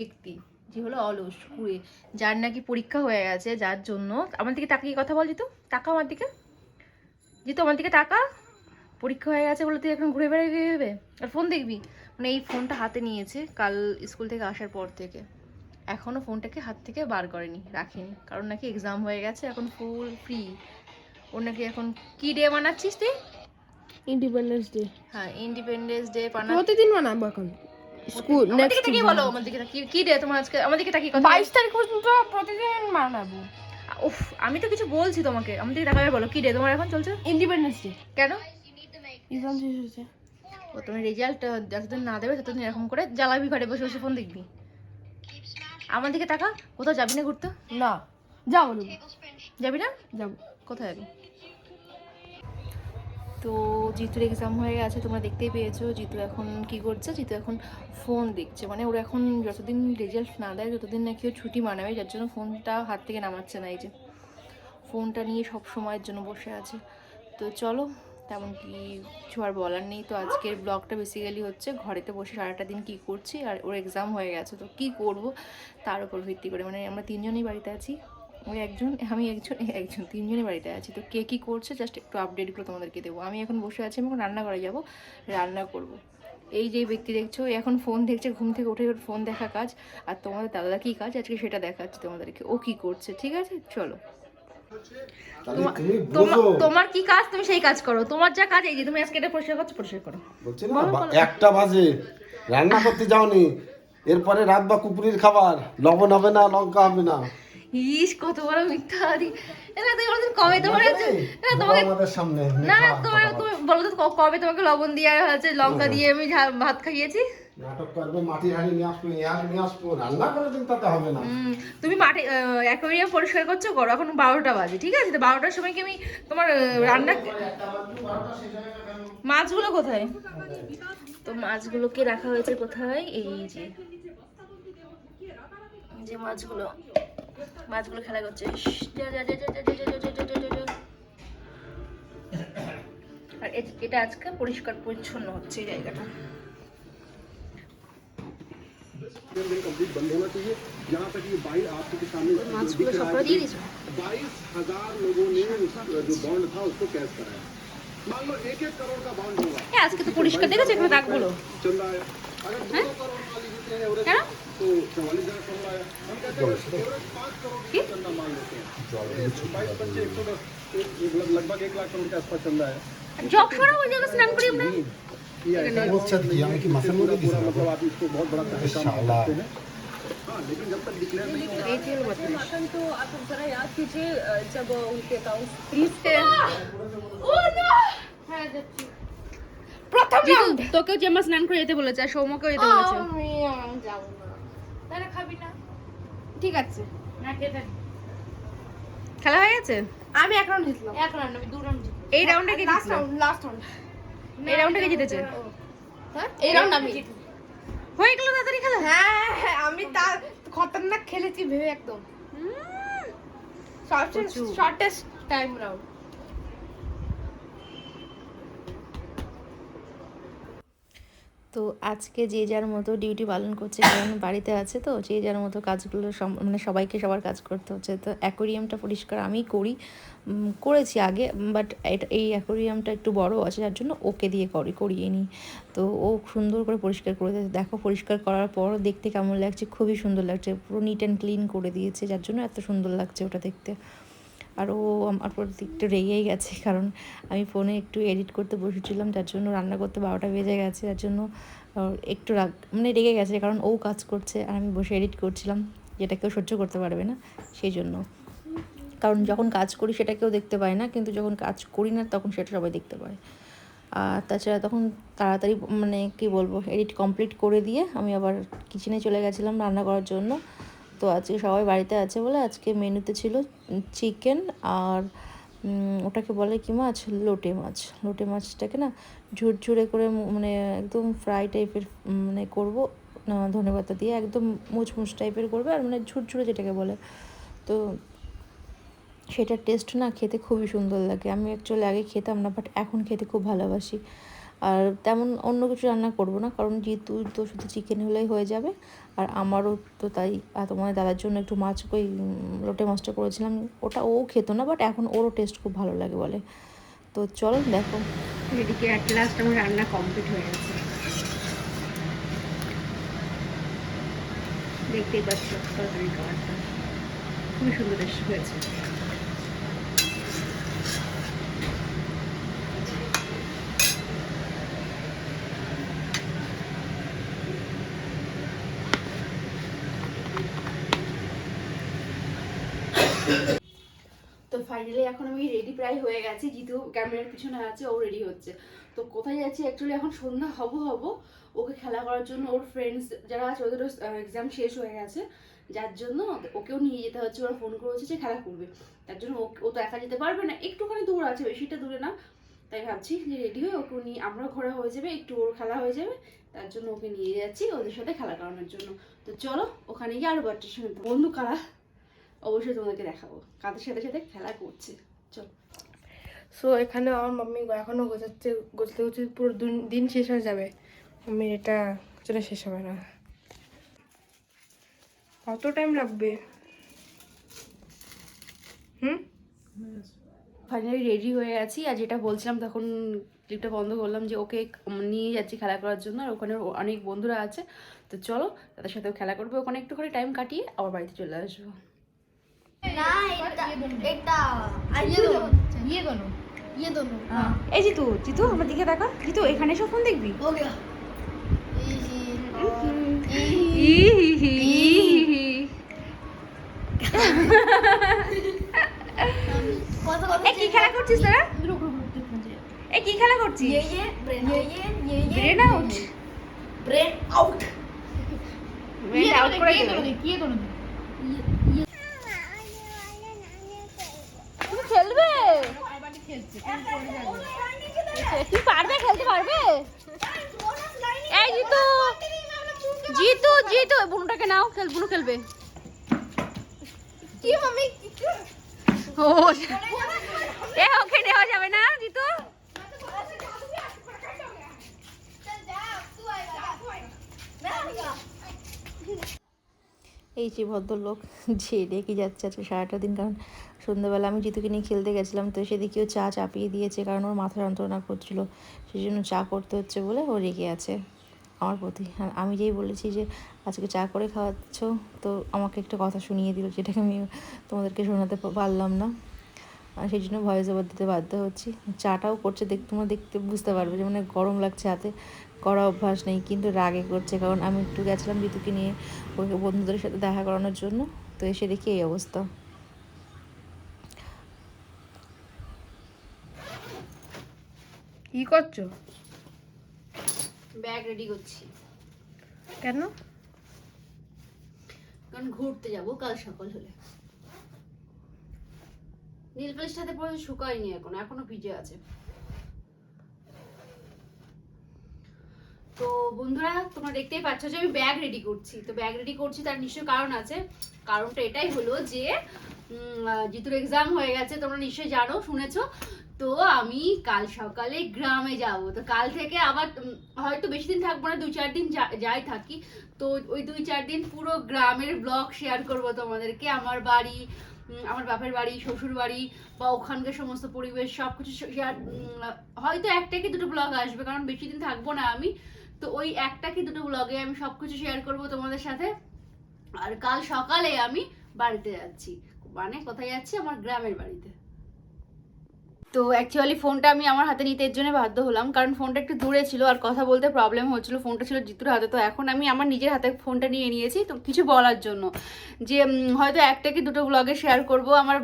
ব্যক্তি যে হলো অলস কুড়ে যার নাকি পরীক্ষা হয়ে গেছে যার জন্য আমার দিকে তাকিয়ে কথা বল জিতু টাকা আমার দিকে। জিতু আমার দিকে টাকা পরীক্ষা হয়ে গেছে বলে তুই এখন ঘুরে বেড়াবি ভেবে? আর ফোন দেখবি? মানে এই ফোনটা হাতে নিয়েছে কাল স্কুল থেকে আসার পর থেকে। এখনও ফোনটাকে হাত থেকে বার করেনি রাখেনি। কারণ নাকি এক্সাম হয়ে গেছে এখন ফুল ফ্রি ওর নাকি এখন কি ডে বানাচ্ছিস তুই? ইন্ডিপেন্ডেন্স ডে হ্যাঁ ইন্ডিপেন্ডেন্স ডে প্রতিদিন বানাবো এখন। স্কুল দিকে তাকিয়ে বলো আমার দিকে তাকিয়ে। কি ডে তোমার আজকে আমার দিকে তাকিয়ে কথা বাইশ তারিখ পর্যন্ত প্রতিদিন বানাবো উফ আমি তো কিছু বলছি তোমাকে। আমার দিকে তাকাবে বলো কি ডে তোমার এখন চলছে? ইন্ডিপেন্ডেন্স ডে কেন? এক্সাম শেষ হয়েছে। ও তুমি রেজাল্ট যতদিন না দেবে ততদিন এরকম করে জ্বালাবি ঘরে বসে বসে ফোন দেখবি। আমার দিকে তাকা কোথাও যাবি না ঘুরতে? না যাব না। যাবি না? যাব। কোথায় যাবি? তো জিতুর এক্সাম হয়ে গেছে, তোমরা দেখতেই পেয়েছ, জিতু এখন কি করছে? জিতু এখন ফোন দেখছে মানে ওর এখন যতদিন রেজাল্ট না দেয় ততদিন নাকি ও ছুটি মানাবে, যার জন্য ফোনটা হাত থেকে নামাচ্ছে না এই যে। ফোনটা নিয়ে সব সময়ের জন্য বসে আছে। তো চলো, তেমন কি কিছু আর বলার নেই। তো আজকের ব্লগটা বেসিক্যালি হচ্ছে ঘরেতে বসে সারাটা দিন কি করছি, আর ওর এক্সাম হয়ে গেছে, তো কি করব? তার উপর ভিত্তি করে মানে আমরা তিনজনই বাড়িতে আছি। ওই একজন আমি একজন একজন তিনজনের বাড়িতে আছি। তো কে কী করছে জাস্ট একটু আপডেটগুলো তোমাদেরকে দেবো। আমি এখন বসে আছি আমি এখন রান্নাঘরে যাব রান্না করব। এই যে ব্যক্তি দেখছ এখন ফোন দেখছে ঘুম থেকে উঠে ফোন দেখা কাজ। আর তোমাদের দাদা কী কাজ? আজকে সেটা দেখাচ্ছে তোমাদেরকে। ও কি করছে ঠিক আছে? চলো। তোমার- তোমার তোমার কি কাজ? তুমি সেই কাজ করো। তোমার যা কাজ এই যে তুমি আজকে এটা পরিষ্কার করছ পরিষ্কার করো। বলছি না একটা বাজে। রান্না করতে যাওনি। এরপরে রাত বা কুকুরের খাবার। লবণ হবে না লঙ্কা হবে না। ইস কত বড় মিথ্যা আদি না তুমি বলো তো কবে তোমার না তোমাকে সামনে না না তোমার তুমি বলো তো কবে তোমাকে লবণ দিয়ে হচ্ছে লঙ্কা দিয়ে আমি ভাত খাইয়েছি? নাটক করবে মাটির হাঁড়ি নিয়ে আসব এয়ার নিয়ে আসব। রান্না করে দিন তাতে হবে না। তুমি মাঠে অ্যাকোয়ারিয়াম পরিষ্কার করছ? করো এখন বারোটা বাজে ঠিক আছে? তো বারোটার সময় কি আমি তোমার রান্না মাছগুলো কোথায়? তো মাছগুলোকে রাখা হয়েছে কোথায়? এই যে এই যে মাছগুলো। মাছগুলো খেলা করছে আর এটা আজকে পরিষ্কার পরিচ্ছন্ন হচ্ছে জায়গাটা আজকে তো পরিষ্কার দেখেছি এখানে রাখব চল কেন জবসরা হয়ে যাবে স্নান করি আমরা बहुत अच्छा दिया है कि मसल में भी मतलब आप इसको बहुत बड़ा इंशाल्लाह लेकिन जब तक डिक्लेयर नहीं होगा तो आप जरा याद कीजिए जब उनके अकाउंट फ्रीज थे ओ नो প্রথম তোকেও জেমা স্নান করে যেতে বলেছে আর সৌম্যকেও যেতে বলেছে যাব তাহলে খাবি না। ঠিক আছে। না খেতে খেলা হয়ে গেছে? আমি এক রাউন্ড জিতলাম। এক রাউন্ড আমি দু রাউন্ড এই রাউন্ডে কে লাস্ট জিতলো? রাউন্ড লাস্ট রাউন্ড এই রাউন্ডে কে জিতেছে? হ্যাঁ? এই রাউন্ড আমি। হয়ে গেল তাড়াতাড়ি খেলা? হ্যাঁ হ্যাঁ আমি তার খতরনাক খেলেছি ভেবে একদম। প্রচুর। শর্টেস্ট টাইম রাউন্ড তো আজকে যে যার মতো ডিউটি পালন করছে কারণ বাড়িতে আছে তো, যে যার মতো কাজগুলো মানে সবাইকে সবার কাজ করতে হচ্ছে। তো অ্যাকোরিয়ামটা পরিষ্কার আমি করি করেছি আগে বাট এটা, এই অ্যাকোরিয়ামটা একটু বড় আছে, যার জন্য ওকে দিয়ে করি, করিয়ে নিই। তো ও সুন্দর করে পরিষ্কার করে দিয়েছে। দেখো পরিষ্কার করার পর দেখতে কেমন লাগছে, খুবই সুন্দর লাগছে। পুরো নিট অ্যান্ড ক্লিন করে দিয়েছে, যার জন্য এত সুন্দর লাগছে ওটা দেখতে। আর ও আমার প্রতি একটু রেগেই গেছে, কারণ আমি ফোনে একটু এডিট করতে বসেছিলাম যার জন্য রান্না করতে বারোটা বেজে গেছে যার জন্য একটু রাগ মানে রেগে গেছে, কারণ ও কাজ করছে আর আমি বসে এডিট করছিলাম, যেটা কেউ সহ্য করতে পারবে না, সেই জন্য। কারণ যখন কাজ করি সেটা কেউ দেখতে পায় না, কিন্তু যখন কাজ করি না তখন সেটা সবাই দেখতে পায়। আর তাছাড়া তখন তাড়াতাড়ি মানে কি বলব, এডিট কমপ্লিট করে দিয়ে আমি আবার কিচেনে চলে গেছিলাম রান্না করার জন্য। তো আজকে সবাই বাড়িতে আছে বলে আজকে মেনুতে ছিল চিকেন আর ওটাকে বলে কি মাছ? লোটে মাছ। লোটে মাছটাকে না ঝুরঝুরে করে মানে একদম ফ্রাই টাইপের মানে করব ধনে পাতা দিয়ে একদম মুচমুচ টাইপের করবে আর মানে ঝুরঝুরে যেটাকে বলে। তো সেটার টেস্ট না খেতে খুবই সুন্দর লাগে। আমি অ্যাকচুয়ালি আগে খেতাম না বাট এখন খেতে খুব ভালোবাসি। আর তেমন অন্য কিছু রান্না করব না কারণ যেহেতু তো শুধু চিকেন হলেই হয়ে যাবে। আর আমারও তো তাই আর তোমার দাদার জন্য একটু মাছ উম, লোটে মাছটা করেছিলাম ওটা ও খেত না বাট এখন ওরও টেস্ট খুব ভালো লাগে বলে। তো চলো দেখো। এদিকে অ্যাট লাস্ট আমার রান্না কমপ্লিট হয়ে গেছে। দেখতেই পাচ্ছ খুবই সুন্দর হয়েছে। তো ফাইনালি এখন আমি রেডি প্রায় হয়ে গেছি, জিতু ক্যামেরার পিছনে আছে, ও রেডি হচ্ছে। তো কোথায় যাচ্ছি অ্যাকচুয়ালি এখন সন্ধ্যা হব হব, ওকে খেলা করার জন্য ওর ফ্রেন্ডস যারা আছে ওদেরও এক্সাম শেষ হয়ে গেছে। যার জন্য ওকেও নিয়ে যেতে হচ্ছে, ওরা ফোন করেছে যে খেলা করবে। তার জন্য ও- তো একা যেতে পারবে না, একটুখানি দূর আছে, বেশিটা দূরে না। তাই ভাবছি যে রেডি হয়ে ওকে নিয়ে, আমরাও ঘোরা হয়ে যাবে, একটু ওর খেলা হয়ে যাবে। তার জন্য ওকে নিয়ে যাচ্ছি ওদের সাথে খেলা করানোর জন্য। তো চলো, ওখানে গিয়ে আরও বাচ্চার সঙ্গে বন্ধু কারা? অবশ্যই তোমাদেরকে দেখাবো। কাদের সাথে সাথে খেলা করছে। চলো। সো এখানে আমার মাম্মি এখনও গোছাচ্ছে গোছতে গোছতে পুরো দিন- দিন শেষ হয়ে যাবে। মাম্মির এটা যেন শেষ হবে না। কত টাইম লাগবে? হুম? ফাইনালি রেডি হয়ে আছি আর যেটা বলছিলাম তখন ক্লিপটা বন্ধ করলাম যে ওকে নিয়ে যাচ্ছি খেলা করার জন্য আর ওখানে অনেক বন্ধুরা আছে। তো চলো তাদের সাথেও খেলা করবে। ওখানে একটুখানি টাইম কাটিয়ে আবার বাড়িতে চলে আসব। এই জিতু জিতু আমার দিকে দেখা জিতু এখানে সব ফোন দেখবি এ কি খেলা করছিস তোরা এ কি খেলা করছিস brain out brain out brain out করে দেবে তুমি খেলবে? তুই পারবে খেলতে পারবে? এই জিতু জিতু জিতু বুনুটাকে নাও খেল বুনু খেলবে। ও এ ওকে নেওয়া যাবে না জিতু? এই যে ভদ্রলোক যে রেখে যাচ্ছে আজকে সারাটা দিন কারণ সন্ধ্যাবেলা আমি জিতুকে নিয়ে খেলতে গেছিলাম, তো সেদিকেও চা চাপিয়ে দিয়েছে কারণ ওর মাথা যন্ত্রণা করছিল। সেই জন্য চা করতে হচ্ছে বলে ও রেগে আছে আমার প্রতি। আর আমি যেই বলেছি যে, আজকে চা করে খাওয়াচ্ছ, তো আমাকে একটা কথা শুনিয়ে দিল যেটাকে আমি তোমাদেরকে শোনাতে পারলাম না। আর সেই জন্য ভয়েস ওভার দিতে বাধ্য হচ্ছি। চাটাও করছে দেখ, তোমরা দেখতে বুঝতে পারবে যে মানে গরম লাগছে হাতে। করা অভ্যাস নেই, কিন্তু রাগে করছে কারণ আমি একটু গেছিলাম ঋতুকে নিয়ে ওকে বন্ধুদের সাথে দেখা করানোর জন্য, তো এসে দেখি এই অবস্থা। কি করছ? ব্যাগ রেডি করছি। কেন? কারণ ঘুরতে যাব কাল সকাল হলে। নীল পালিশটাতে পরে শুকায়নি এখন এখনও ভিজে আছে। তো বন্ধুরা তোমরা দেখতেই পাচ্ছ যে আমি ব্যাগ রেডি করছি। তো ব্যাগ রেডি করছি তার নিশ্চয় কারণ আছে। কারণটা এটাই হলো যে জিতুর এক্সাম হয়ে গেছে তোমরা নিশ্চয়ই জানো শুনেছো। তো আমি কাল সকালে গ্রামে যাব। তো কাল থেকে আবার হয়তো বেশি দিন থাকব না, দুই চার দিন যাই থাকি। তো ওই দুই চার দিন পুরো গ্রামের ব্লগ শেয়ার করব তোমাদেরকে। আমার বাড়ি আমার বাপের বাড়ি, শ্বশুর বাড়ি, বা ওখানকার সমস্ত পরিবেশ সব কিছু শেয়ার হয়তো একটা কি দুটো ব্লগ আসবে, কারণ বেশি দিন থাকব না আমি। তো ওই একটা কি দুটো ব্লগে আমি সব কিছু শেয়ার করব তোমাদের সাথে। আর কাল সকালে আমি বাড়িতে যাচ্ছি। মানে কোথায় যাচ্ছি? আমার গ্রামের বাড়িতে। তো অ্যাকচুয়ালি ফোনটা আমি আমার হাতে নিতে এর জন্য বাধ্য হলাম, কারণ ফোনটা একটু দূরে ছিল আর কথা বলতে প্রবলেম হচ্ছিল ফোনটা ছিল জিতুর হাতে, তো এখন আমি আমার নিজের হাতে ফোনটা নিয়ে নিয়েছি তো কিছু বলার জন্য। যে হয়তো একটা কি দুটো ব্লগে শেয়ার করব, আমার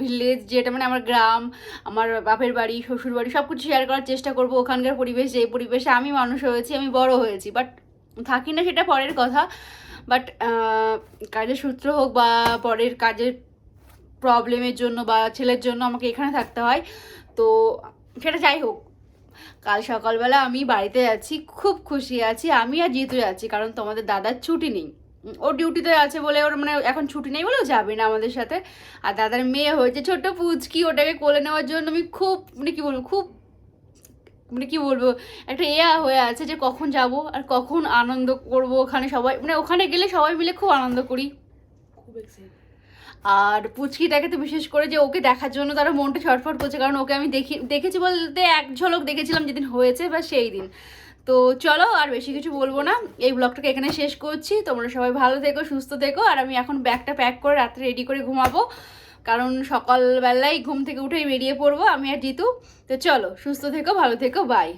ভিলেজ যেটা মানে আমার গ্রাম, আমার বাপের বাড়ি, শ্বশুর বাড়ি সব কিছু শেয়ার করার চেষ্টা করব। ওখানকার পরিবেশ যে পরিবেশে আমি মানুষ হয়েছি, আমি বড় হয়েছি। বাট থাকি না সেটা পরের কথা। বাট কাজের সূত্র হোক বা পরের কাজের প্রবলেমের জন্য বা ছেলের জন্য আমাকে এখানে থাকতে হয়। তো সেটা যাই হোক, কাল সকালবেলা আমি বাড়িতে যাচ্ছি খুব খুশি আছি। আমি আর জিতু যাচ্ছি কারণ তোমাদের দাদার ছুটি নেই। ও ডিউটিতে আছে বলে ওর মানে এখন ছুটি নেই বলেও যাবে না আমাদের সাথে। আর দাদার মেয়ে হয়েছে ছোট্ট পুচকি, ওটাকে কোলে নেওয়ার জন্য আমি খুব মানে কী বলব, খুব মানে কী বলব, একটা এয়া হয়ে আছে যে কখন যাব আর কখন আনন্দ করব ওখানে সবাই মানে ওখানে গেলে সবাই মিলে খুব আনন্দ করি। খুব এক্সাইটেড আর পুচকিটাকে তো বিশেষ করে যে ওকে দেখার জন্য তারা মনটা ছটফট করছে, কারণ ওকে আমি দেখি, দেখেছি বলতে এক ঝলক দেখেছিলাম যেদিন হয়েছে বা সেই দিন। তো চলো আর বেশি কিছু বলব না। এই ব্লগটাকে এখানে শেষ করছি। তোমরা সবাই ভালো থেকো, সুস্থ থেকো, আর আমি এখন ব্যাগটা প্যাক করে রাত্রে রেডি করে ঘুমাবো। কারণ সকালবেলায় ঘুম থেকে উঠেই বেরিয়ে পড়ব আমি আর জিতু। তো চলো, সুস্থ থেকো, ভালো থেকো বাই